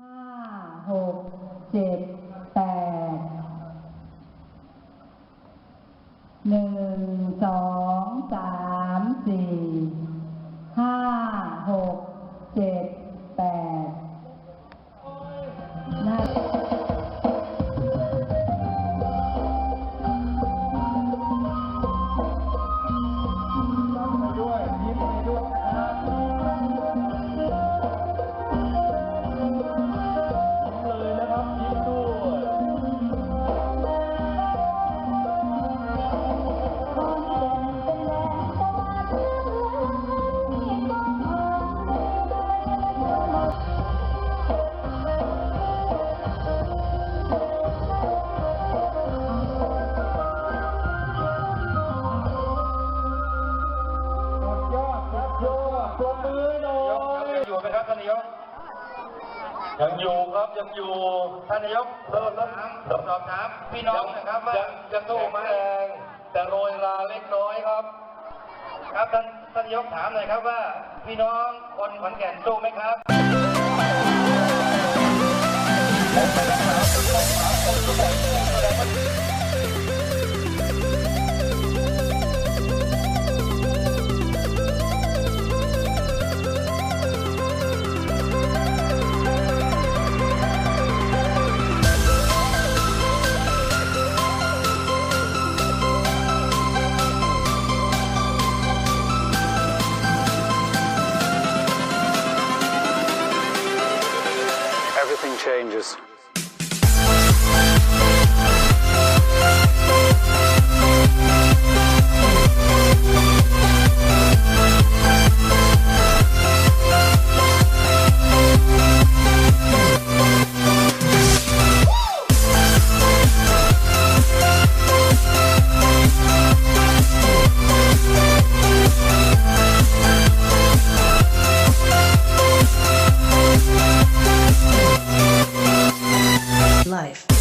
ห้าหกเจ็ดแปดหนึ่งสองสามสี่ห้า อดปรบมือหน่อยยังอยู่ไหมครับท่านนายกยังอยู่ครับยังอยู่ท่านนายกเริ่มแล้วสอบถามพี่น้องนะครับว่ายังยังสู้ไม้แรงแต่โรยราเล็กน้อยครับ ครับท่านท่านนายกถามหน่อยครับว่า พี่น้องคนขอนแก่นสู้ไหมครับ changes. life.